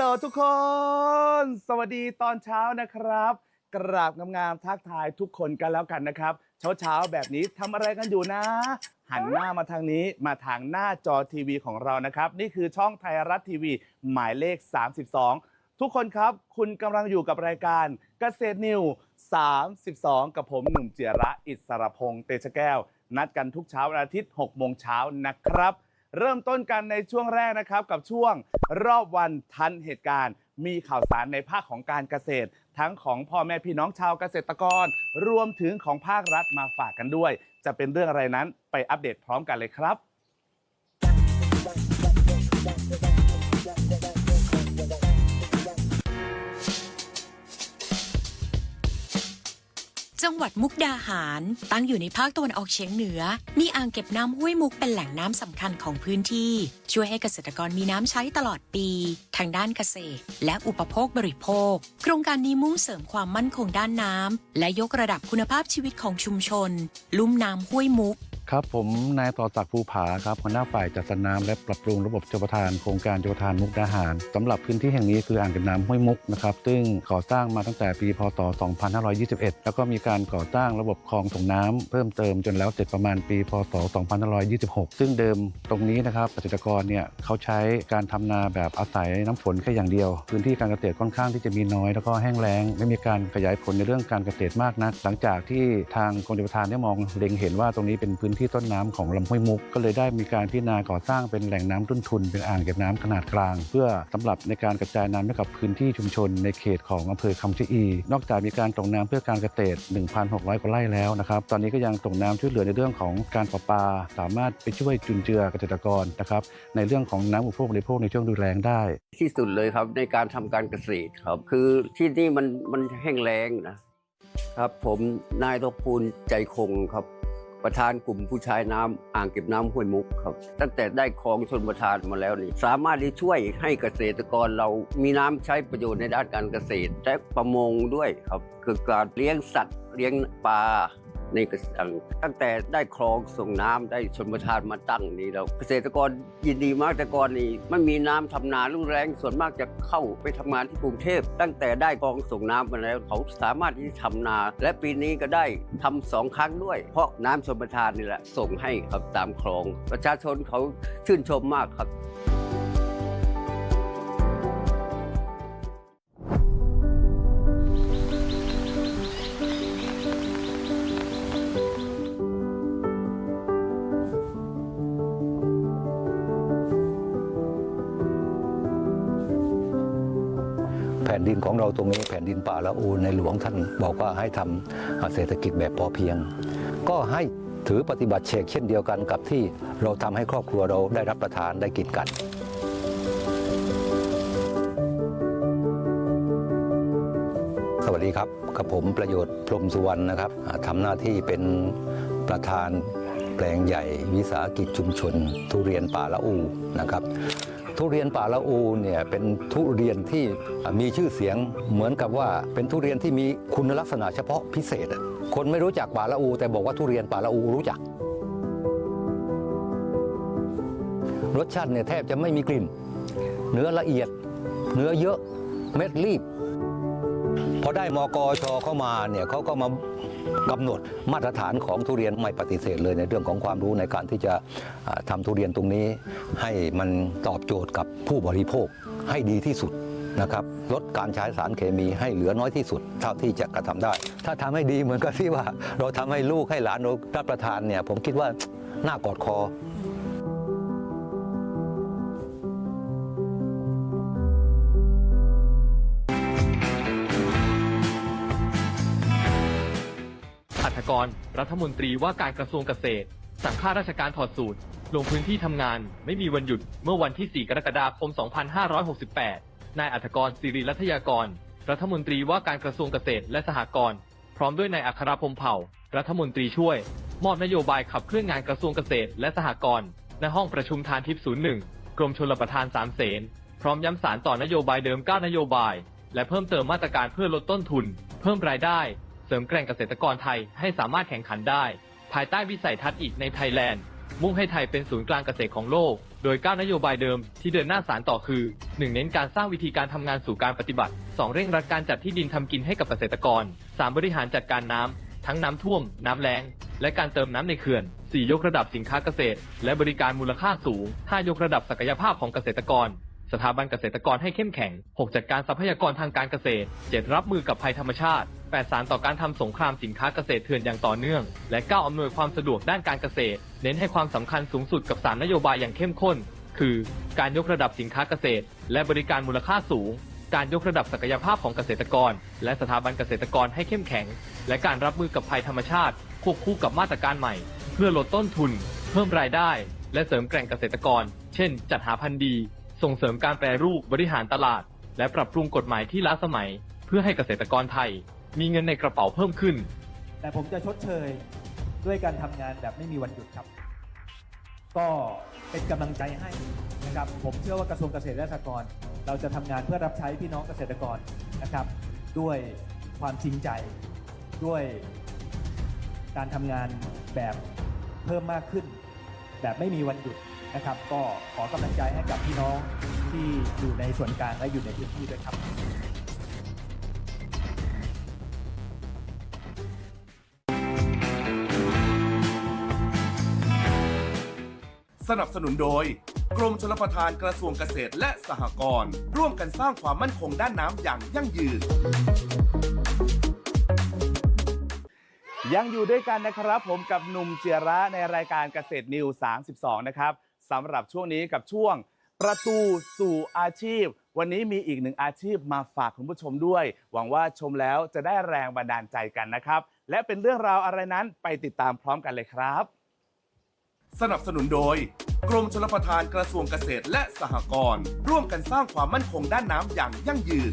โหลทุกคน สวัสดีตอนเช้านะครับ กราบงามๆทักทายทุกคนกันแล้วกันนะครับ เช้าๆแบบนี้ทำอะไรกันอยู่นะ หันหน้ามาทางนี้มาทางหน้าจอทีวีของเรานะครับ นี่คือช่องไทยรัฐทีวี หมายเลข 32 ทุกคนครับคุณกำลังอยู่กับรายการเกษตรนิว 32 กับผมหนุ่มเจียระอิสรพงษ์เตชะแก้ว นัดกันทุกเช้าวันอาทิตย์ 6 โมงเช้านะครับ เริ่มต้นกันในช่วงแรกนะครับ กับช่วงรอบวันทันเหตุการณ์ มีข่าวสารในภาคของการเกษตร ทั้งของพ่อแม่พี่น้องชาวเกษตรกร รวมถึงของภาครัฐมาฝากกันด้วย จะเป็นเรื่องอะไรนั้นไปอัปเดตพร้อมกันเลยครับ จังหวัดมุกดาหาร ตั้งอยู่ในภาคตะวันออกเฉียงเหนือ มีอ่างเก็บน้ำห้วยมุกเป็นแหล่งน้ำสำคัญของพื้นที่ ช่วยให้เกษตรกรมีน้ำใช้ตลอดปี ทางด้านเกษตร และอุปโภคบริโภค โครงการนี้มุ่งเสริมความมั่นคงด้านน้ำและยกระดับคุณภาพชีวิตของชุมชน ลุ่มน้ำห้วยมุก ครับผมนายต่อศักดิ์ภูผาครับหัวหน้าฝ่ายจัดสรรน้ำและปรับปรุงระบบชลประทานโครงการชลประทานมุกดาหารสำหรับพื้นที่แห่งนี้คืออ่างเก็บน้ำห้วยมุกนะครับซึ่งก่อสร้างมาตั้งแต่ปีพศ 2521 แล้วก็มีการก่อสร้างระบบคลองส่งน้ำเพิ่มเติมจนแล้วเสร็จประมาณปีพศ 2526 ซึ่งเดิมตรงนี้นะครับเกษตรกรเนี่ยเขาใช้การทำนาแบบอาศัยน้ำฝนแค่อย่างเดียว พื้นที่การเกษตรค่อนข้างที่จะมีน้อย แล้วก็แห้งแล้งไม่มีการขยายผลในเรื่องการเกษตรมากนัก หลังจากที่ทางกรมชลประทานได้มองเล็งเห็นว่าตรงนี้เป็นพื้นที่ต้นน้ำของลำห้วยมุก ก็เลยได้มีการพิจารณาก่อสร้างเป็นแหล่งน้ำต้นทุน เป็นอ่างเก็บน้ำขนาดกลาง เพื่อสำหรับในการกระจายน้ำให้กับพื้นที่ชุมชน ในเขตของอำเภอคำชะอี นอกจากมีการส่งน้ำเพื่อการเกษตร 1,600 กว่าไร่แล้วนะครับตอนนี้ก็ยังส่งน้ำช่วยเหลือในเรื่องของการประปา สามารถไปช่วยจุนเจือเกษตรกรนะครับในเรื่องของน้ำอุปโภคบริโภคในช่วงดูแลงได้ ที่สุดเลยครับในการทำการเกษตรครับ คือที่นี่มันมันแห้งแล้งนะครับ ผมนายทองพูลใจคงครับ ประธานกลุ่มผู้ชายน้ำอ่างเก็บน้ำห้วยมุกครับ ตั้งแต่ได้คลองชนประทานมาแล้วนี่สามารถที่ช่วยให้เกษตรกรเรามีน้ำใช้ประโยชน์ในด้านการเกษตร และประมงด้วยครับคือการเลี้ยงสัตว์เลี้ยงปลา ในเกษตรตั้งแต่ได้คลองส่งน้ำได้ชนประทานมาตั้งนี้แล้วเกษตรกรยินดีมากแต่ก่อนนี้ไม่มีน้ำทำนารุ่งแรงส่วนมากจะเข้าไปทำงานที่กรุงเทพ ตั้งแต่ได้คลองส่งน้ำมาแล้วเขาสามารถที่จะทำนา และปีนี้ก็ได้ทำสองครั้งด้วย เพราะน้ำชนประทานนี่แหละส่งให้ครับตามคลอง ประชาชนเขาชื่นชมมากครับ ผ่นดินของเราตรงนี้แผ่นดินป่าละอูในหลวงท่านบอกว่าให้ทำเศรษฐกิจแบบพอเพียง ก็ให้ถือปฏิบัติเชกเช่นเดียวกันกับที่เราทำให้ครอบครัวเราได้รับประทานได้กินกันสวัสดีครับกับผมประโยชน์พรมสุวรรณนะครับอ่าทำหน้าที่เป็นประธานแปลงใหญ่วิสาหกิจชุมชน ทุเรียนป่าละอูนะครับ ทุเรียนป่าละอูเนี่ยเป็นทุเรียนที่มีชื่อเสียงเหมือนกับว่าเป็นทุเรียนที่มีคุณลักษณะเฉพาะพิเศษ คนไม่รู้จักป่าละอู แต่บอกว่าทุเรียนป่าละอูรู้จัก รสชาติเนี่ยแทบจะไม่มีกลิ่น เนื้อละเอียด เนื้อเยอะเม็ดรีบ อได้มกชเข้ามาเนี่ยเขาก็มากำหนดมาตรฐานของทุเรียนไม่ปฏิเสธเลยในเรื่องของความรู้ในการที่จะอ่าทำทุเรียนตรงนี้ ให้มันตอบโจทย์กับผู้บริโภคให้ดีที่สุดนะครับลดการใช้สารเคมีให้เหลือน้อยที่สุด เท่าที่จะกระทำได้ ถ้าทำให้ดีเหมือนกับที่ว่า เราทำให้ลูกให้หลานเรารับประทานเนี่ยผมคิดว่าน่ากอดคอ กร รัฐมนตรีว่าการกระทรวงเกษตร สั่งข้าราชการถอดสูตร ลงพื้นที่ทำงาน ไม่มีวันหยุด เมื่อวันที่ 4 กรกฎาคม 2568 นายอัธกรศิริรัตยากร รัฐมนตรีว่าการกระทรวงเกษตรและสหกรณ์ พร้อมด้วยนายอัครพงษ์เผ่า รัฐมนตรีช่วย มอบนโยบายขับเคลื่อนงานกระทรวงเกษตรและสหกรณ์ ณ ห้องประชุมทานทิพย์ศูนย์หนึ่งกรมชลประทานสามเสน พร้อมย้ำสารต่อนโยบายเดิม 9 นโยบาย และเพิ่มเติมมาตรการเพื่อลดต้นทุน เพิ่มรายได้ เสริมแกร่งเกษตรกรไทยให้สามารถแข่งขันได้ ภายใต้วิสัยทัศน์อีกในไทยแลนด์ มุ่งให้ไทยเป็นศูนย์กลางเกษตรของโลก โดย 9 นโยบายเดิมที่เดินหน้าสารต่อคือ 1. เน้นการสร้างวิธีการทำงานสู่การปฏิบัติ 2. เร่งรัดการจัดที่ดินทำกินให้กับเกษตรกร 3. บริหารจัดการน้ำทั้งน้ำท่วม น้ำแล้ง และการเติมน้ำในเขื่อน 4. ยกระดับสินค้าเกษตร และบริการมูลค่าสูง 5. ยกระดับศักยภาพของเกษตรกรสถาบันเกษตรกรให้เข้มแข็ง 6. จัดการทรัพยากรทางการเกษตร 7. รับมือกับภัยธรรมชาติ 8. สารต่อการทำสงครามสินค้าเกษตรเถื่อนอย่างต่อเนื่อง และ 9. อำนวยความสะดวกด้านการเกษตร เน้นให้ความสำคัญสูงสุดกับ3นโยบายอย่างเข้มข้น คือการยกระดับสินค้าเกษตร และบริการมูลค่าสูง การยกระดับศักยภาพของเกษตรกร และสถาบันเกษตรกรให้เข้มแข็ง และการรับมือกับภัยธรรมชาติ ควบคู่กับมาตรการใหม่ เพื่อลดต้นทุน เพิ่มรายได้ และเสริมแกร่งเกษตรกร เช่น จัดหาพันธุ์ดี ส่งเสริมการแปรรูปบริหารตลาด และปรับปรุงกฎหมายที่ล้าสมัย เพื่อให้เกษตรกรไทย มีเงินในกระเป๋าเพิ่มขึ้น แต่ผมจะชดเชยด้วยการทำงานแบบไม่มีวันหยุดครับ ก็เป็นกำลังใจให้นะครับ ผมเชื่อว่ากระทรวงเกษตรและสหกรณ์เราจะทำงานเพื่อรับใช้พี่น้องเกษตรกรนะครับ ด้วยความจริงใจด้วยการทำงานแบบเพิ่มมากขึ้น แบบไม่มีวันหยุดนะครับ ก็ขอกำลังใจให้กับพี่น้องที่อยู่ในส่วนกลางและอยู่ในพื้นที่ด้วยครับ สนับสนุนโดย กรมชลประทานกระทรวงเกษตรและสหกรณ์ ร่วมกันสร้างความมั่นคงด้านน้ำอย่างยั่งยืน ยังอยู่ด้วยกันนะครับ ผมกับหนุ่มเจียระในรายการเกษตรนิว 32 นะครับสำหรับช่วงนี้กับช่วงประตูสู่อาชีพ วันนี้มีอีกหนึ่งอาชีพมาฝากคุณผู้ชมด้วย หวังว่าชมแล้วจะได้แรงบันดาลใจกันนะครับ และเป็นเรื่องราวอะไรนั้นไปติดตามพร้อมกันเลยครับ สนับสนุนโดย กรมชลประทานกระทรวงเกษตรและสหกรณ์ร่วมกันสร้างความมั่นคงด้านน้ำอย่างยั่งยืน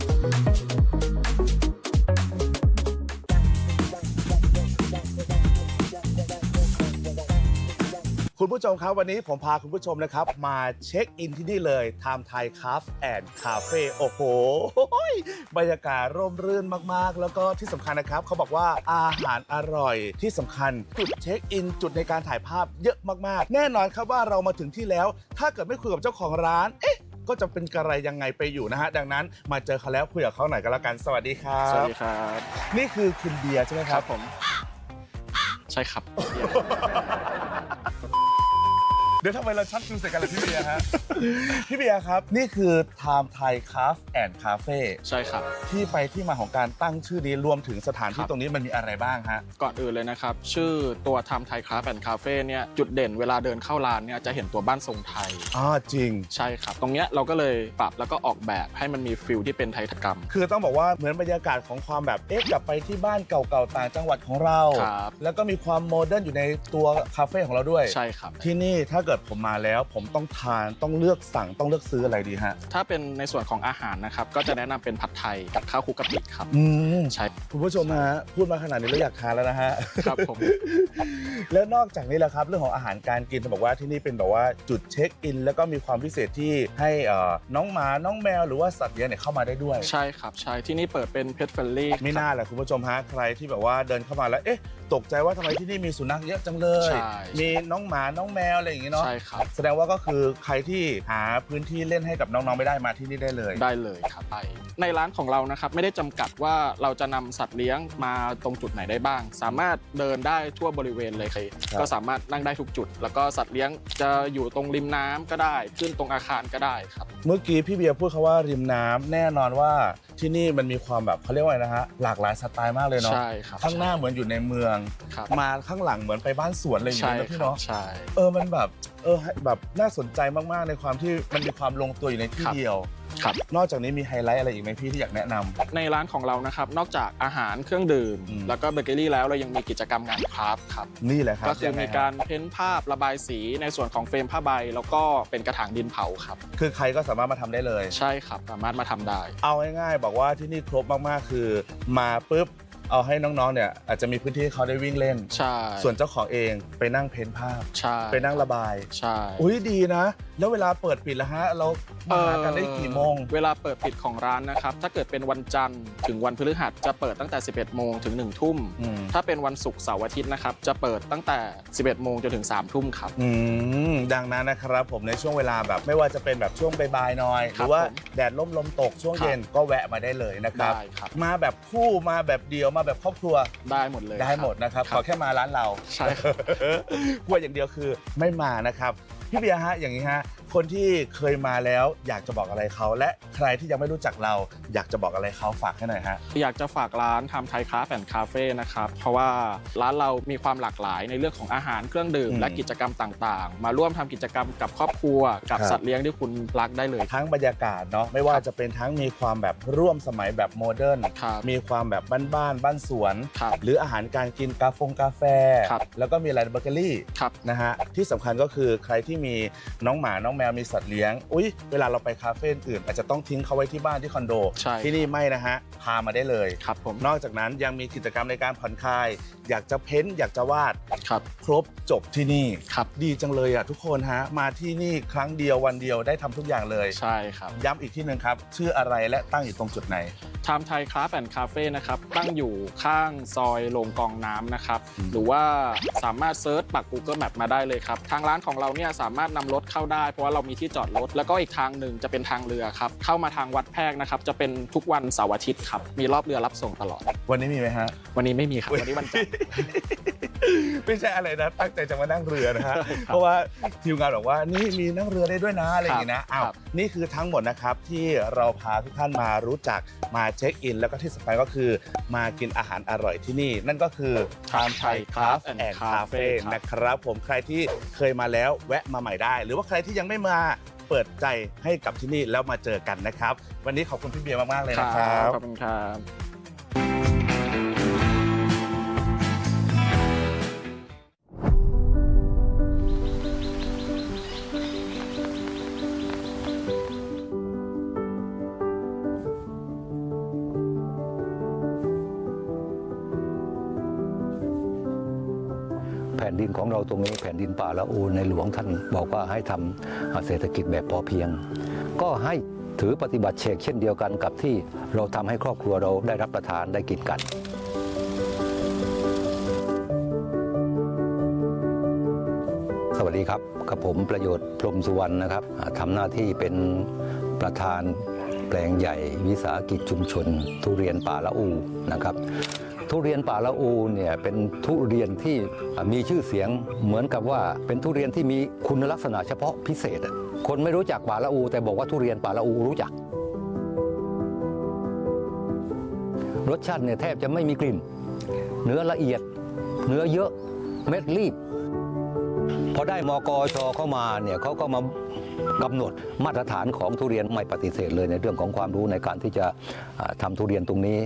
คุณผู้ชมครับวันนี้ผมพาคุณผู้ชมนะครับ มาเช็คอินที่นี่เลยไทม์ไทยคาฟแอนด์คาเฟ่โอ้โห บรรยากาศร่มรื่นมากๆ แล้วก็ที่สำคัญนะครับ เขาบอกว่าอาหารอร่อยที่สำคัญจุดเช็คอิน จุดในการถ่ายภาพเยอะมากๆ แน่นอนครับว่าเรามาถึงที่แล้ว ถ้าเกิดไม่คุยกับเจ้าของร้านเอ๊ะก็จะเป็นกระไรยังไงไปอยู่นะฮะ ดังนั้นมาเจอเขาแล้วคุยกับเขาหน่อยกันแล้วกัน สวัสดีครับ สวัสดีครับ นี่คือคุณเบียร์ใช่ไหมครับ ผม ใช่ครับเดี๋ยวทำไมเราชักจูงใส่กันล่ะพี่เบียร์ฮะ พี่เบียร์ครับ นี่คือ Time Thai Cafe and Cafe ใช่ครับ ที่ไปที่มาของการตั้งชื่อนี้รวมถึงสถานที่ครับตรงนี้มันมีอะไรบ้างฮะ ก่อนอื่นเลยนะครับ ชื่อตัว Time Thai Craft and Cafe เนี่ยจุดเด่นเวลาเดินเข้าร้านเนี่ยจะเห็นตัวบ้านทรงไทย อ่าจริง ใช่ครับ ตรงเนี้ยเราก็เลยปรับแล้วก็ออกแบบให้มันมีฟิลที่เป็นไทยกรรม คือต้องบอกว่าเหมือนบรรยากาศของความแบบเอ๊ะกลับไปที่บ้านเก่าๆต่างจังหวัดของเรา ครับ แล้วก็มีความโมเดิร์นอยู่ในตัวคาเฟ่ของเราด้วย ใช่ครับ ที่นี่ถ้าเกิดผมมาแล้ว ผมต้องทานต้องเลือกสั่งต้องเลือกซื้ออะไรดีฮะ ถ้าเป็นในส่วนของอาหารนะครับ ก็จะแนะนำเป็นผัดไทยกับข้าวคลุกกะปิครับ อืมใช่คุณผู้ชมฮะพูดมาขนาดนี้แล้วอยากทานแล้วนะฮะ ครับผม แล้วนอกจากนี้แหละครับเรื่องของอาหารการกินจะบอกว่าที่นี่เป็นแบบว่าจุดเช็คอิน แล้วก็มีความพิเศษที่ให้เอ่อน้องหมาน้องแมวหรือว่าสัตว์เลี้ยงเนี่ยเข้ามาได้ด้วย ใช่ครับ ใช่ที่นี่เปิดเป็นเพ t เฟ r ลี่ไม่น่าแหละคุณผู้ชมฮะใครที่แบบว่าเดินเข้ามาแล้วเอ๊ะตกใจว่าทำไมที่นี่มีสุนัขเยอะจังเลย ใช่ มีน้องหมาน้องแมวอะไรอย่างงี้เนาะใช่ครับ แสดงว่าก็คือใครที่หาพื้นที่เล่นให้กับน้องๆไม่ได้มาที่นี่ได้เลยได้เลยครับไปในร้านของเรานะครับไม่ได้จำกัดว่าเราจะนำสัตว์เลี้ยงมาตรงจุดไหนได้บ้าง สามารถเดินได้ทั่วบริเวณเลยครับก็สามารถนั่งได้ทุกจุด แล้วก็สัตว์เลี้ยงจะอยู่ตรงริมน้ำก็ได้ ขึ้นตรงอาคารก็ได้ครับ เมื่อกี้พี่เบียร์พูดคาว่าริมน้ำแน่นอนว่าที่นี่มันมีความแบบเขาเรียกว่าอะไรนะฮะหลากหลายสไตล์มากเลยเนาะใช่ครับข้างหน้าเหมือนอยู่ในเมือง ครับมาข้างหลังเหมือนไปบ้านสวนอะไรอย่างใช่เงี้ยนะพี่ครับเนาะใช่ เออมันแบบเออแบบน่าสนใจมากๆในความที่มันมีความลงตัวอยู่ในที่ครับเดียว ครับ นอกจากนี้มีไฮไลท์อะไรอีกไหมพี่ที่อยากแนะนำ ในร้านของเรานะครับ นอกจากอาหารเครื่องดื่ม อืม แล้วก็เบเกอรี่แล้วเรายังมีกิจกรรมงานคราฟต์ครับ นี่แหละครับก็คือยังไงมีฮะ การเพ้นท์ภาพระบายสีในส่วนของเฟรมผ้าใบ แล้วก็เป็นกระถางดินเผาครับ คือใครก็สามารถมาทำได้เลย ใช่ครับ สามารถมาทำได้ เอาง่ายๆ บอกว่าที่นี่ครบมากๆ คือ มาปุ๊บ เอาให้น้องๆเนี่ยอาจจะมีพื้นที่ให้เขาได้วิ่งเล่น ใช่ส่วนเจ้าของเองไปนั่งเพ้นท์ภาพ ใช่ไปนั่งระบาย ใช่ อุ้ยดีนะ แล้วเวลาเปิดปิดแล้วฮะ เรามาหากันได้กี่โมง เวลาเปิดปิดของร้านนะครับ ถ้าเกิดเป็นวันจันทร์ถึงวันพฤหัสจะเปิดตั้งแต่ 11 โมงถึง 1 ทุ่ม อืม ถ้าเป็นวันศุกร์เสาร์อาทิตย์นะครับ จะเปิดตั้งแต่ 11 โมงจนถึง 3 ทุ่มครับ อืมดังนั้นนะครับผมในช่วงเวลาแบบไม่ว่าจะเป็นแบบช่วงบ่ายๆหน่อย หครับรือว่าผมแดดล่มลมตกช่วงครับ เย็นก็แวะมาได้เลยนะครับ ได้ครับ มาแบบคู่มาแบบเดียวมาแบบครอบครัวได้หมดเลยได้หมดนะครับครับขอแค่มาร้านเราใช่ครับกลัวอย่างเดียวคือไม่มานะครับพี่เบียร์ฮะอย่างนี้ฮะ คนที่เคยมาแล้วอยากจะบอกอะไรเขา และใครที่ยังไม่รู้จักเราอยากจะบอกอะไรเขาฝากให้หน่อยฮะ อยากจะฝากร้านทำไทยคราฟแอนด์คาเฟ่นะครับเพราะว่าร้านเรามีความหลากหลายในเรื่องของอาหารเครื่องดื่ม อืมและกิจกรรมต่างๆ มาร่วมทำกิจกรรมกับครอบครัว กับครับ สัตว์เลี้ยงที่คุณรักได้เลยทั้งบรรยากาศเนาะไม่ว่าจะเป็นทั้งมีความแบบร่วมสมัยแบบโมเดิร์นครับมีความแบบบ้านๆบ้านสวน ครับ หรืออาหารการกินกาแฟกาแฟ ครับ แล้วก็มีอะไรเบเกอรี่ครับ นะฮะที่สำคัญก็คือใครที่มีน้องหมาน้องแมวมีสัตว์เลี้ยง อุ้ยเวลาเราไปคาเฟ่อื่น อาจจะต้องทิ้งเขาไว้ที่บ้านที่คอนโด ใช่ ที่นี่ไม่นะฮะ พามาได้เลย ครับผมนอกจากนั้นยังมีกิจกรรมในการผ่อนคลาย อยากจะเพ้นท์อยากจะวาด ครับ ครบจบที่นี่ ครับ ดีจังเลยอะทุกคนฮะ มาที่นี่ครั้งเดียววันเดียวได้ทำทุกอย่างเลย ใช่ครับ ย้ำอีกที่หนึ่งครับ ชื่ออะไรและตั้งอยู่ตรงจุดไหน ทำไทยคราฟแอนด์คาเฟ่นะครับตั้งอยู่ข้างซอยโรงกองน้ำนะครับอืมหรือว่าสามารถเซิร์ชปัก Google Map มาได้เลยครับ ทางร้านของเราเนี่ยสามารถนำรถเข้าได้ เพราะว่าเรามีที่จอดรถ แล้วก็อีกทางหนึ่งจะเป็นทางเรือครับ เข้ามาทางวัดแพรกนะครับ จะเป็นทุกวันเสาร์อาทิตย์ครับ มีรอบเรือรับส่งตลอด วันนี้มีไหมฮะ วันนี้ไม่มีครับ วันนี้วันจันทร์ ไม่ใช่อะไรนะ ตั้งใจจะมานั่งเรือนะฮะเพราะว่าทีมงานบอกว่านี่มีนั่งเรือได้ด้วยนะอะไรอย่างงี้นะอ้าวครับนี่คือทั้งหมดนะครับที่เราพาทุกท่านมารู้จักมาเช็คอิน แล้วก็ที่สำคัญก็คือมากินอาหารอร่อยที่นี่ นั่นก็คือ Time Thai Craft and Cafe นะครับ ผมใครที่เคยมาแล้วแวะมาใหม่ได้ หรือว่าใครที่ยังไม่มาเปิดใจให้กับที่นี่แล้วมาเจอกันนะครับ วันนี้ขอบคุณพี่เบียร์มากๆเลยนะครับขอบคุณครับ ตรงนี้แผ่นดินป่าละอูในหลวงท่านบอกว่าให้ทำเศรษฐกิจแบบพอเพียง ก็ให้ถือปฏิบัติเชกเช่นเดียวกันกับที่เราทำให้ครอบครัวเราได้รับประทานได้กินกันสวัสดีครับกับผมประโยชน์พรมสุวรรณนะครับอ่าทำหน้าที่เป็นประธานแปลงใหญ่วิสาหกิจชุมชน ทุเรียนป่าละอูนะครับ ทุเรียนป่าละอูเนี่ยเป็นทุเรียนที่มีชื่อเสียงเหมือนกับว่าเป็นทุเรียนที่มีคุณลักษณะเฉพาะพิเศษ คนไม่รู้จักป่าละอู แต่บอกว่าทุเรียนป่าละอูรู้จัก รสชาติเนี่ยแทบจะไม่มีกลิ่น เนื้อละเอียด เนื้อเยอะเม็ดรีบพอได้มกชเข้ามาเนี่ยเขาก็มา กำหนดมาตรฐานของทุเรียนไม่ปฏิเสธเลยในเรื่องของความรู้ในการที่จะทำทำทุเรียนตรงนี้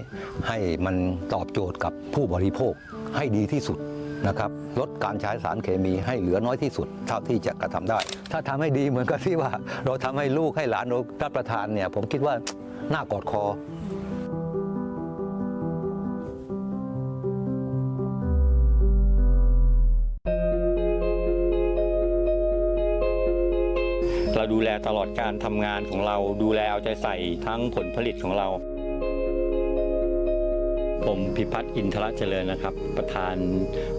ให้มันตอบโจทย์กับผู้บริโภคให้ดีที่สุดนะครับลดการใช้สารเคมีให้เหลือน้อยที่สุดเท่าที่จะกระทำได้ ถ้าทำให้ดีเหมือนกับที่ว่า เราทำให้ลูกให้หลานเรารับประทานเนี่ยผมคิดว่าน่ากอดคอ เราดูแลตลอดการทำงานของเรา ดูแลเอาใจใส่ทั้งผลผลิตของเรา ผมพิพัฒน์อินทรเจริญนะครับ ประธาน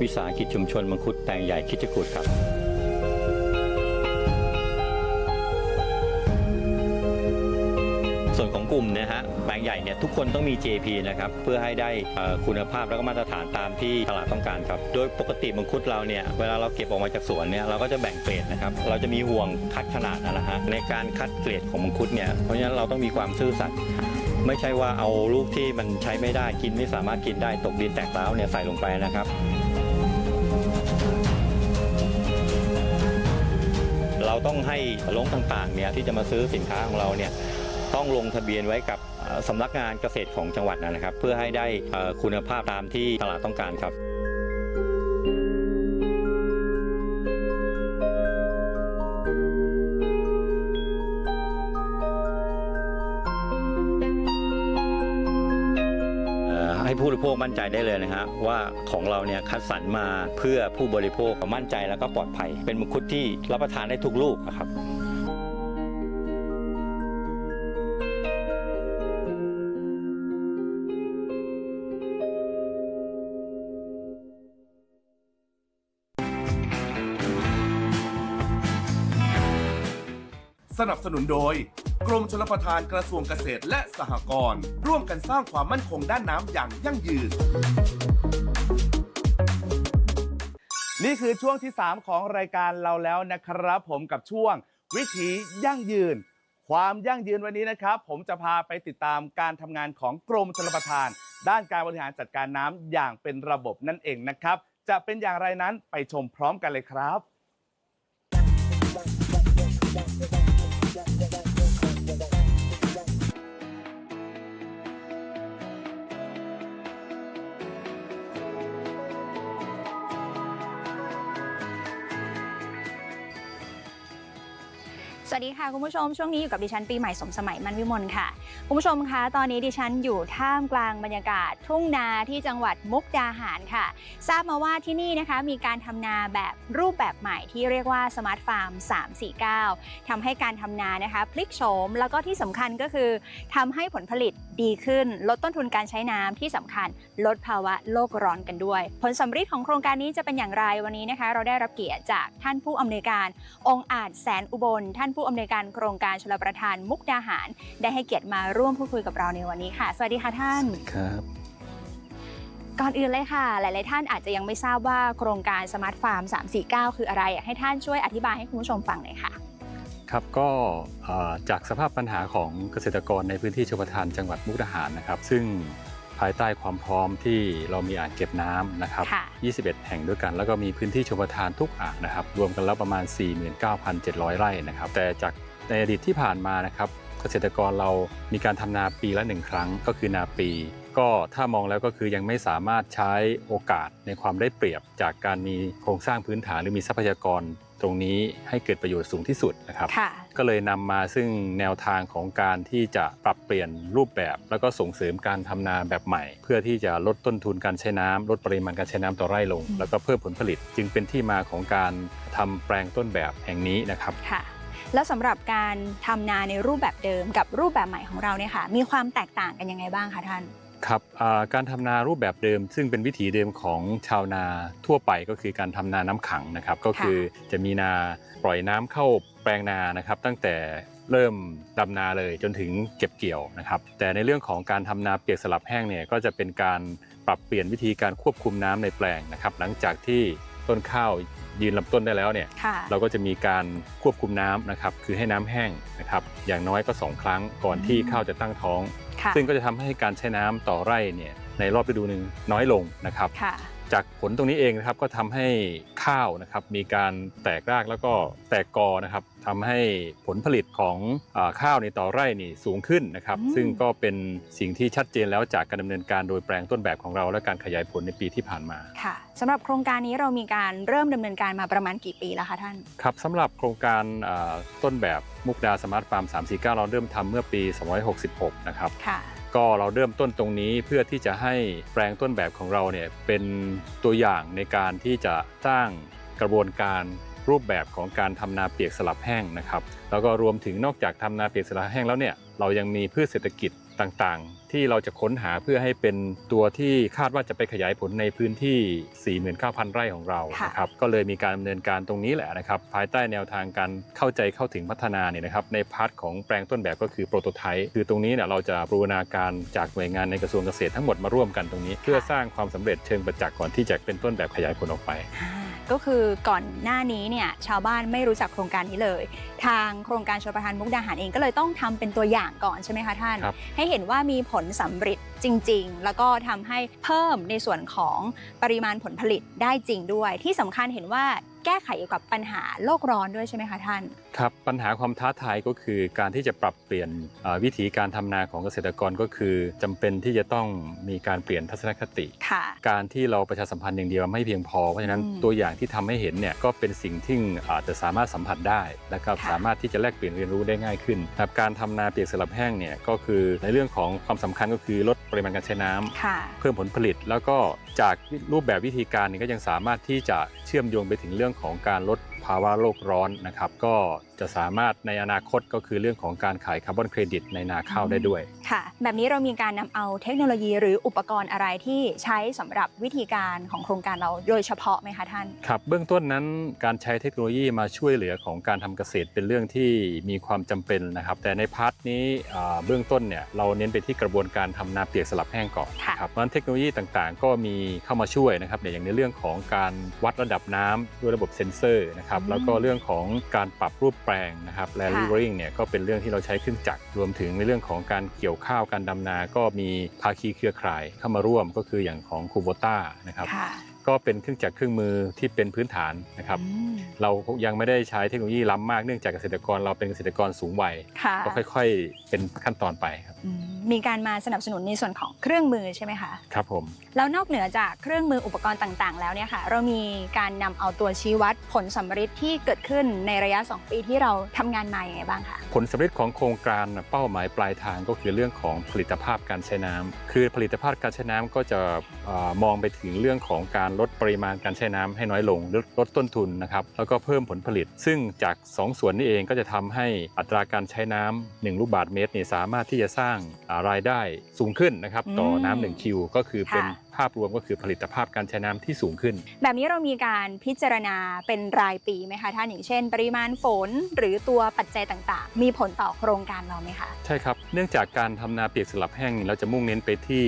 วิสาหกิจชุมชนมังคุดแปลงใหญ่คิดจกูดครับส่วนของกลุ่มนะฮะแปลงใหญ่เนี่ยทุกคนต้องมี JP นะครับ เพื่อให้ได้คุณภาพและก็มาตรฐานตามที่ตลาดต้องการครับ โดยปกติมังคุดเราเนี่ยเวลาเราเก็บออกมาจากสวนเนี่ยเราก็จะแบ่งเกรดนะครับเราจะมีห่วงคัดขนาดนะฮะในการคัดเกรดของมังคุดเนี่ยเพราะฉะนั้นเราต้องมีความซื่อสัตย์ไม่ใช่ว่าเอาลูกที่มันใช้ไม่ได้กินไม่สามารถกินได้ตกดินแตกร้าวเนี่ยใส่ลงไปนะครับ เราต้องให้ลงต่างๆเนี่ยที่จะมาซื้อสินค้าของเราเนี่ยต้องลงทะเบียนไว้กับสำนักงานเกษตรของจังหวัดนะครับ เพื่อให้ได้คุณภาพตามที่ตลาดต้องการครับ โภคมั่นใจได้เลยนะฮะว่าของเราเนี่ยคัดสรรมาเพื่อผู้บริโภคมั่นใจแล้วก็ปลอดภัย เป็นมังคุดที่รับประทานได้ทุกลูกอะครับสนับสนุนโดย กรมชลประทานกระทรวงเกษตรและสหกรณ์ร่วมกันสร้างความมั่นคงด้านน้ำอย่างยั่งยืน นี่คือช่วงที่ 3 ของรายการเราแล้วนะครับ ผมกับช่วงวิถียั่งยืน ความยั่งยืนวันนี้นะครับ ผมจะพาไปติดตามการทำงานของกรมชลประทาน ด้านการบริหารจัดการน้ำอย่างเป็นระบบนั่นเองนะครับ จะเป็นอย่างไรนั้นไปชมพร้อมกันเลยครับ สวัสดีค่ะ คุณผู้ชมช่วงนี้อยู่กับดิฉันปีใหม่สมสมัยมันวิมลค่ะ คุณผู้ชมคะตอนนี้ดิฉันอยู่ท่ามกลางบรรยากาศทุ่งนาที่จังหวัดมุกดาหารค่ะ ทราบมาว่าที่นี่นะคะมีการทำนาแบบรูปแบบใหม่ที่เรียกว่าสมาร์ทฟาร์ม 349ทำให้การทำนานะคะพลิกโฉมแล้วก็ที่สำคัญก็คือทำให้ผลผลิตดีขึ้น ลดต้นทุนการใช้น้ำที่สำคัญ ลดภาวะโลกร้อนกันด้วย ผลสำฤทธิ์ของโครงการนี้จะเป็นอย่างไรวันนี้นะคะ เราได้รับเกียรติจากท่านผู้อำนวยการ องค์อาจแสนอุบลท่านผู้อำนวยการโครงการชลประทานมุกดาหาร ได้ให้เกียรติมาร่วมพูดคุยกับเราในวันนี้ค่ะ สวัสดีค่ะท่านครับก่อนอื่นเลยค่ะ หลาย ๆ ท่านอาจจะยังไม่ทราบว่าโครงการสมาร์ทฟาร์ม349 คืออะไรอยากให้ท่านช่วยอธิบายให้คุณผู้ชมฟังหน่อยค่ะ ครับก็เอ่อจากสภาพปัญหาของเกษตรกรในพื้นที่ชลประทานจังหวัดมุกดาหารนะครับ ซึ่ง ภายใต้ความพร้อมที่เรามีอ่างเก็บน้ำนะครับ ค่ะ 21 แห่งด้วยกัน แล้วก็มีพื้นที่ชลประทานทุกอ่างนะครับ รวมกันแล้วประมาณ 49,700 ไร่นะครับ แต่จากในอดีตที่ผ่านมานะครับ เกษตรกรเรามีการทำนาปีละหนึ่งครั้งก็คือนาปี ก็ถ้ามองแล้วก็คือยังไม่สามารถใช้โอกาสในความได้เปรียบจากการมีโครงสร้างพื้นฐานหรือมีทรัพยากรตรงนี้ให้เกิดประโยชน์สูงที่สุดนะครับค่ะก็เลยนำมาซึ่งแนวทางของการที่จะปรับเปลี่ยนรูปแบบ แล้วก็ส่งเสริมการทำนาแบบใหม่ เพื่อที่จะลดต้นทุนการใช้น้ำลดปริมาณการใช้น้ำต่อไร่ลง แล้วก็เพิ่มผลผลิต จึงเป็นที่มาของการทำแปลงต้นแบบแห่งนี้นะครับค่ะแล้วสำหรับการทำนาในรูปแบบเดิมกับรูปแบบใหม่ของเราเนี่ยค่ะมีความแตกต่างกันยังไงบ้างคะท่าน ครับอ่าการทำนารูปแบบเดิม ซึ่งเป็นวิถีเดิมของชาวนาทั่วไปก็คือการทำนาน้ำขังนะครับ ก็คือจะมีนาปล่อยน้ำเข้าแปลงนานะครับ ตั้งแต่เริ่มดำนาเลยจนถึงเก็บเกี่ยวนะครับ แต่ในเรื่องของการทำนาเปียกสลับแห้งเนี่ยก็จะเป็นการปรับเปลี่ยนวิธีการควบคุมน้ำในแปลงนะครับ หลังจากที่ต้นข้าว ยืนลำต้นได้แล้วเนี่ยค่ะเราก็จะมีการควบคุมน้ำนะครับคือให้น้ำแห้งนะครับอย่างน้อยก็ 2 ครั้งก่อนที่ข้าวจะตั้งท้องค่ะซึ่งก็จะทำให้การใช้น้ำต่อไร่เนี่ยในรอบฤดูหนึ่งน้อยลงนะครับค่ะ จากผลตรงนี้เองนะครับก็ทำให้ข้าวนะครับมีการแตกรากแล้วก็แตกกอนะครับทำให้ผลผลิตของอาข้าวในต่อไร่นี่สูงขึ้นนะครับอืมซึ่งก็เป็นสิ่งที่ชัดเจนแล้วจากการดำเนินการโดยแปลงต้นแบบของเรา และการขยายผลในปีที่ผ่านมาค่ะสำหรับโครงการนี้เรามีการเริ่มดำเนินการมาประมาณกี่ปีแล้วคะท่านครับสำหรับโครงการอ่าต้นแบบมุกดาสมาร์ทฟาร์ม349 เราเริ่มทำเมื่อปี266 นะครับค่ะ ก็เราเริ่มต้นตรงนี้เพื่อที่จะให้แปลงต้นแบบของเราเนี่ยเป็นตัวอย่างในการที่จะสร้างกระบวนการรูปแบบของการทำนาเปียกสลับแห้งนะครับ แล้วก็รวมถึงนอกจากทำนาเปียกสลับแห้งแล้วเนี่ยเรายังมีพืชเศรษฐกิจต่างๆ ที่เราจะค้นหาเพื่อให้เป็นตัวที่คาดว่าจะไปขยายผลในพื้นที่ 49,000 ไร่ของเราค่ะนะครับก็เลยมีการดำเนินการตรงนี้แหละนะครับ ภายใต้แนวทางการเข้าใจเข้าถึงพัฒนาเนี่ยนะครับในพาร์ทของแปลงต้นแบบก็คือโปรโตไทป์คือตรงนี้เนี่ยเราจะบูรณาการจากหน่วยงานในกระทรวงเกษตรทั้งหมดมาร่วมกันตรงนี้ เพื่อสร้างความสำเร็จเชิงประจักษ์ก่อนที่จะเป็นต้นแบบขยายผลออกไปอ่า ก็คือก่อนหน้านี้เนี่ยชาวบ้านไม่รู้จักโครงการนี้เลย ทางโครงการชลประทานมุกดาหารเองก็เลยต้องทำเป็นตัวอย่างก่อนใช่ไหมคะท่านครับให้เห็นว่ามีผลสำเร็จจริง ๆ แล้วก็ทำให้เพิ่มในส่วนของปริมาณผลผลิตได้จริงด้วย ที่สำคัญเห็นว่าแก้ไขเกี่ยวกับปัญหาโลกร้อนด้วยใช่ไหมคะท่าน ครับปัญหาความท้าทายก็คือการที่จะปรับเปลี่ยนเอ่อวิธีการทำนาของเกษตรกรก็คือจำเป็นที่จะต้องมีการเปลี่ยนทัศนคติค่ะการที่เราประชาสัมพันธ์อย่างเดียวไม่เพียงพอเพราะฉะนั้นอืมตัวอย่างที่ทำให้เห็นเนี่ยก็เป็นสิ่งที่อาจจะสามารถสัมผัสได้นะครับค่ะสามารถที่จะแลกเปลี่ยนเรียนรู้ได้ง่ายขึ้นนะครับการทำนาเปียกสลับแห้งเนี่ยก็คือในเรื่องของความสำคัญก็คือลดปริมาณการใช้น้ำค่ะเพิ่มผลผลิต แล้วก็จากรูปแบบวิธีการนี้ก็ยังสามารถที่จะเชื่อมโยงไปถึงเรื่องของการลด ภาวะโลกร้อนนะครับ ก็ จะสามารถในอนาคตก็คือเรื่องของการขายคาร์บอนเครดิตในนาข้าวได้ด้วย ค่ะ แบบนี้เรามีการนำเอาเทคโนโลยีหรืออุปกรณ์อะไรที่ใช้สำหรับวิธีการของโครงการเราโดยเฉพาะไหมคะท่าน ครับ เบื้องต้นนั้นการใช้เทคโนโลยีมาช่วยเหลือของการทำเกษตรเป็นเรื่องที่มีความจำเป็นนะครับ แต่ในพาร์ทนี้อ่าเบื้องต้นเนี่ยเราเน้นไปที่กระบวนการทำนาเปียกสลับแห้งก่อนค่ะ ครับเพราะฉะนั้นเทคโนโลยีต่างๆ ก็มีเข้ามาช่วยนะครับอย่างในเรื่องของการวัดระดับน้ำด้วยระบบเซ็นเซอร์นะครับอืมแล้วก็เรื่องของการปรับรูปแปลงนะครับแลลิเวอริงเนี่ยก็เป็นเรื่องที่เราใช้เครื่องจักรรวมถึงในเรื่องของการเกี่ยวข้าวการดำนา ก็มีภาคีเครือข่ายเข้ามาร่วมก็คืออย่างของคูโบต้านะครับค่ะ ก็เป็นเครื่องจักรเครื่องมือที่เป็นพื้นฐานนะครับอืมเรายังไม่ได้ใช้เทคโนโลยีล้ำมากเนื่องจากเกษตรกรเราเป็นเกษตรกรสูงวัยค่ะก็ค่อยๆ เป็นขั้นตอนไปครับอืมมีการมาสนับสนุนในส่วนของเครื่องมือใช่ไหมคะครับผมแล้วนอกเหนือจากเครื่องมืออุปกรณ์ต่างๆ แล้วเนี่ยค่ะ เรามีการนำเอาตัวชี้วัดผลสำฤทธิ์ที่เกิดขึ้นในระยะ 2 ปีที่เราทำงานมาอย่างไรบ้างคะผลสำเร็จของโครงการน่ะเป้าหมายปลายทางก็คือเรื่องของผลิตภาพการใช้น้ำคือผลิตภาพการใช้น้ำก็จะเอ่อมองไปถึงเรื่องของการลดปริมาณการใช้น้ำให้น้อยลงลดลดต้นทุนนะครับแล้วก็เพิ่มผลผลิต ซึ่งจากสองส่วนนี้เองก็จะทำให้อัตราการใช้น้ำหนึ่งลูกบาศก์เมตรเนี่ยสามารถที่จะสร้างอ่ารายได้สูงขึ้นนะครับต่ออืมน้ำหนึ่งคิวก็คือเป็นค่ะภาพรวมก็คือผลิตภาพการใช้น้ำที่สูงขึ้น แบบนี้เรามีการพิจารณาเป็นรายปีไหมคะท่านอย่างเช่น ปริมาณฝนหรือตัวปัจจัยต่างๆ มีผลต่อโครงการเราไหมคะ ใช่ครับ เนื่องจากการทำนาเปียกสลับแห้งนี่เราจะมุ่งเน้นไปที่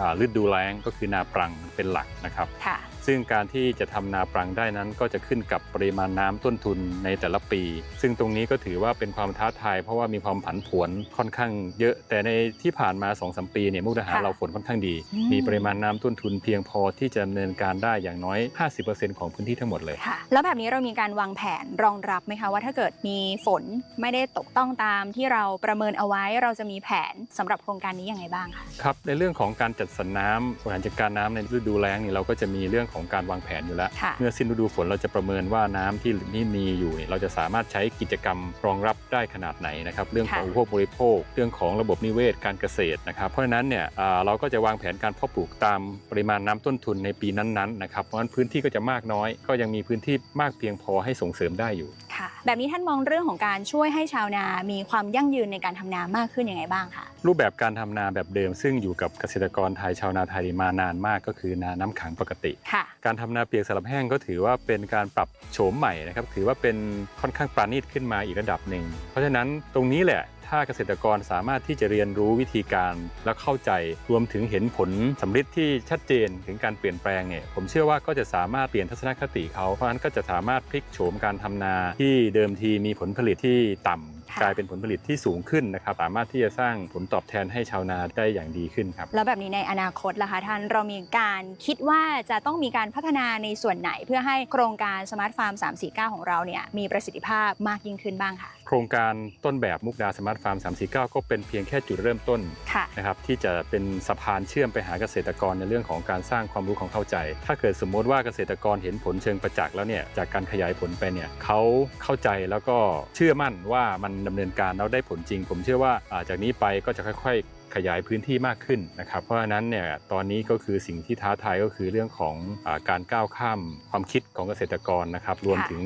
อ่าฤดูแล้งก็คือนาปรังเป็นหลักนะครับค่ะ ซึ่งการที่จะทำนาปรังได้นั้นก็จะขึ้นกับปริมาณน้ำต้นทุนในแต่ละปี ซึ่งตรงนี้ก็ถือว่าเป็นความท้าทายเพราะว่ามีความผันผวนค่อนข้างเยอะ แต่ในที่ผ่านมา2อสปีเนี่ยมุกดาหารค่ะเราฝนค่อนข้างดีอืมมีปริมาณน้ำต้นทุนเพียงพอที่จะดำเนินการได้อย่างน้อย 50%ของพื้นที่ทั้งหมดเลยค่ะแล้วแบบนี้เรามีการวางแผนรองรับไหมคะว่าถ้าเกิดมีฝนไม่ได้ตกต้องตามที่เราประเมินเอาไว้เราจะมีแผนสำหรับโครงการนี้ยังไงบ้างคะครับในเรื่องของการจัดสรรน้ำบริหารจัดการน้ำในฤดูแล้งนี่เราก็จะมีเรื่องของการวางแผนอยู่แล้วค่ะเมื่อสิ้นฤดูฝนเราจะประเมินว่าน้ำที่นี่มีอยู่เนี่ยเราจะสามารถใช้กิจกรรมรองรับได้ขนาดไหนนะครับเรื่องของค่ะอุปโภคบริโภค เรื่องของระบบนิเวศการเกษตรนะครับ เพราะฉะนั้นเนี่ยอ่าเราก็จะวางแผนการเพาะปลูกตามปริมาณน้ำต้นทุนในปีนั้นๆนะครับเพราะฉะนั้นพื้นที่ก็จะมากน้อย ก็ยังมีพื้นที่มากเพียงพอให้ส่งเสริมได้อยู่ค่ะแบบนี้ท่านมองเรื่องของการช่วยให้ชาวนา มีความยั่งยืนในการทำนามากขึ้นยังไงบ้างคะรูปแบบการทำนาแบบเดิม ซึ่งอยู่กับเกษตรกรไทยชาวนาไทยมานานมากก็คือนาน้ำขังปกติค่ะการทำนาเปียกสลับแห้งก็ถือว่าเป็นการปรับโฉมใหม่นะครับถือว่าเป็นค่อนข้างปราณีตขึ้นมาอีกระดับหนึ่ง เพราะฉะนั้นตรงนี้แหละถ้าเกษตรกรสามารถที่จะเรียนรู้วิธีการและเข้าใจรวมถึงเห็นผลสำฤทธิ์ที่ชัดเจนถึงการเปลี่ยนแปลงเนี่ยผมเชื่อว่าก็จะสามารถเปลี่ยนทัศนคติเขาเพราะฉะนั้นก็จะสามารถพลิกโฉมการทำนาที่เดิมทีมีผลผลิตที่ต่ำ กลายเป็นผลผลิตที่สูงขึ้นนะครับ สามารถที่จะสร้างผลตอบแทนให้ชาวนาได้อย่างดีขึ้นครับ แล้วแบบนี้ในอนาคตล่ะคะท่านเรามีการคิดว่าจะต้องมีการพัฒนาในส่วนไหน เพื่อให้โครงการสมาร์ทฟาร์ม349 ของเราเนี่ยมีประสิทธิภาพมากยิ่งขึ้นบ้างค่ะ โครงการต้นแบบมุกดาสมาร์ทฟาร์ม349 ก็เป็นเพียงแค่จุดเริ่มต้นค่ะนะครับที่จะเป็นสะพานเชื่อมไปหาเกษตรกรในเรื่องของการสร้างความรู้ความเข้าใจ ถ้าเกิดสมมติว่าเกษตรกรเห็นผลเชิงประจักษ์แล้วเนี่ยจากการขยายผลไปเนี่ยเขาเข้าใจแล้วก็เชื่อมั่นว่ามันดำเนินการแล้วได้ผลจริง ผมเชื่อว่าจากนี้ไปก็จะค่อยๆ ขยายพื้นที่มากขึ้นนะครับ เพราะฉะนั้นเนี่ยตอนนี้ก็คือสิ่งที่ท้าทายก็คือเรื่องของอการก้าวข้ามความคิดของเกษตรกรนะครับ รวมถึง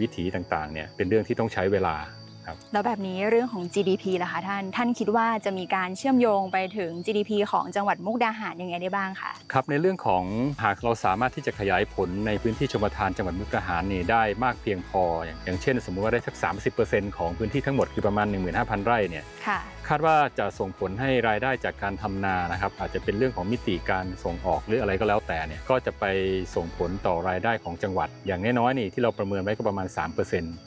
วิถีต่างๆเนี่ยเป็นเรื่องที่ต้องใช้เวลา แล้วแบบนี้เรื่องของ GDP ล่ะคะท่าน ท่านคิดว่าจะมีการเชื่อมโยงไปถึง GDP ของจังหวัดมุกดาหารยังไงได้บ้างคะครับในเรื่องของหากเราสามารถที่จะขยายผลในพื้นที่ชมทานจังหวัดมุกดาหารนี่ได้มากเพียงพออย่างอย่างเช่น สมมุติว่าได้สัก 30%ของพื้นที่ทั้งหมดคือประมาณ 15,000 ไร่เนี่ยค่ะคาดว่าจะส่งผลให้รายได้จากการทำนานะครับอาจจะเป็นเรื่องของมิติการส่งออกหรืออะไรก็แล้วแต่เนี่ยก็จะไปส่งผลต่อรายได้ของจังหวัด อย่างน้อยๆนี่ที่เราประเมินไว้ก็ประมาณ3%ค่ะ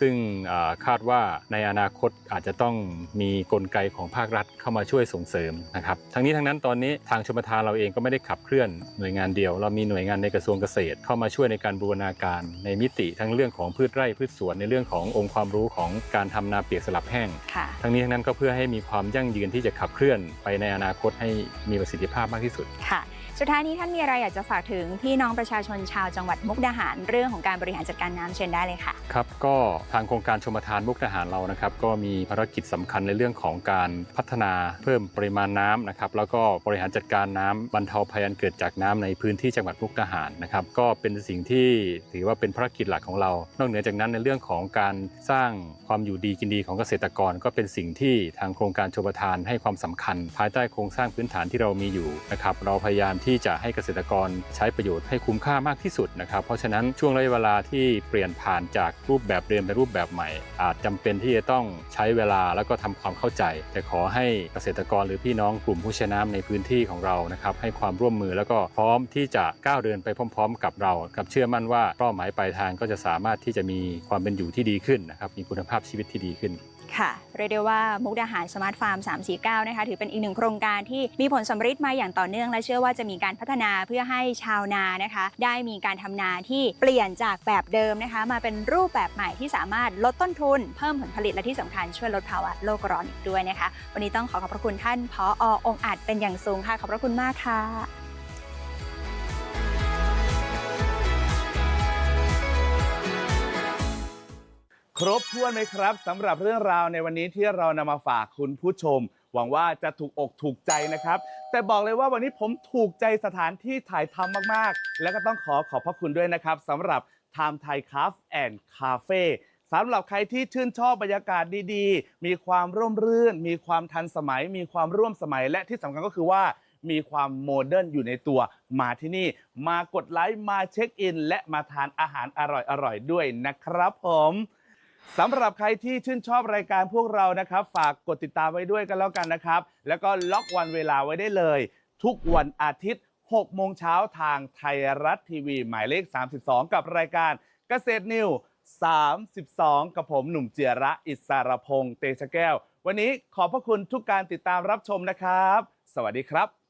ซึ่งอ่าคาดว่าในอนาคตอาจจะต้องมีกลไกของภาครัฐเข้ามาช่วยส่งเสริมนะครับทั้งนี้ทั้งนั้นตอนนี้ทางชมทานเราเองก็ไม่ได้ขับเคลื่อนหน่วยงานเดียว เรามีหน่วยงานในกระทรวงเกษตร เข้ามาช่วยในการบูรณาการ ในมิติทั้งเรื่องของพืชไร่พืชสวนในเรื่องขององค์ความรู้ของการทำนาเปียกสลับแห้งค่ะทั้งนี้ทั้งนั้นก็เพื่อให้มีความยั่งยืนที่จะขับเคลื่อนไปในอนาคตให้มีประสิทธิภาพมากที่สุดค่ะ สุดท้ายนี้ท่านมีอะไรอยากจะฝากถึงพี่น้องประชาชนชาวจังหวัดมุกดาหาร เรื่องของการบริหารจัดการน้ำเชิญได้เลยค่ะครับก็ทางโครงการชมทานมุกดาหารเรานะครับก็มีภารกิจสำคัญในเรื่องของการพัฒนาเพิ่มปริมาณน้ำนะครับแล้วก็บริหารจัดการน้ำบรรเทาภัยอันเกิดจากน้ำในพื้นที่จังหวัดมุกดาหารนะครับก็เป็นสิ่งที่ถือว่าเป็นภารกิจหลักของเรา นอกเหนือจากนั้นในเรื่องของการสร้างความอยู่ดีกินดีของเกษตรกร ก็เป็นสิ่งที่ทางโครงการชมทานให้ความสำคัญ ภายใต้โครงสร้างพื้นฐานที่เรามีอยู่นะครับเราพยายามที่ที่จะให้เกษตรกรใช้ประโยชน์ให้คุ้มค่ามากที่สุดนะครับ เพราะฉะนั้นช่วงระยะเวลาที่เปลี่ยนผ่านจากรูปแบบเดิมไปรูปแบบใหม่ อาจจำเป็นที่จะต้องใช้เวลาแล้วก็ทำความเข้าใจ แต่ขอให้เกษตรกรหรือพี่น้องกลุ่มผู้ใช้น้ำในพื้นที่ของเรานะครับให้ความร่วมมือแล้วก็พร้อมที่จะก้าวเดินไปพร้อม ๆ กับเรากับเชื่อมั่นว่าเป้าหมายปลายทางก็จะสามารถที่จะมีความเป็นอยู่ที่ดีขึ้นนะครับมีคุณภาพชีวิตที่ดีขึ้น ค่ะเรียกได้ว่ามุกดาหารสมาร์ทฟาร์ม 349 นะคะถือเป็นอีกหนึ่งโครงการที่มีผลสำฤทธิ์มาอย่างต่อเนื่องและเชื่อว่าจะมีการพัฒนาเพื่อให้ชาวนานะคะ ได้มีการทำนาที่เปลี่ยนจากแบบเดิมนะคะ มาเป็นรูปแบบใหม่ที่สามารถลดต้นทุน เพิ่มผลผลิตและที่สำคัญช่วยลดภาวะโลกร้อนอีกด้วยนะคะ วันนี้ต้องขอขอบพระคุณท่านพอองอาจเป็นอย่างสูงค่ะขอบพระคุณมากค่ะ ครบถ้วนไหมครับสำหรับเรื่องราวในวันนี้ที่เรานำมาฝากคุณผู้ชม หวังว่าจะถูกอกถูกใจนะครับ แต่บอกเลยว่าวันนี้ผมถูกใจสถานที่ถ่ายทำมากๆ แล้วก็ต้องขอขอบพระคุณด้วยนะครับสำหรับ Time Thai Cafe and Cafe สำหรับใครที่ชื่นชอบบรรยากาศดีๆ มีความร่มรื่น มีความทันสมัย มีความร่วมสมัย และที่สำคัญก็คือว่ามีความโมเดิร์นอยู่ในตัว มาที่นี่ มากดไลค์ มาเช็คอิน และมาทานอาหารอร่อยๆด้วยนะครับผม สำหรับใครที่ชื่นชอบรายการพวกเรานะครับ ฝากกดติดตามไว้ด้วยกันแล้วกันนะครับ แล้วก็ล็อกวันเวลาไว้ได้เลย ทุกวันอาทิตย์ 6 โมงเช้าทางไทยรัฐทีวี หมายเลข 32 กับรายการเกษตรนิว 32 กับผมหนุ่มเจียระอิสรพงษ์เตชะแก้ว วันนี้ขอบพระคุณทุกการติดตามรับชมนะครับ สวัสดีครับ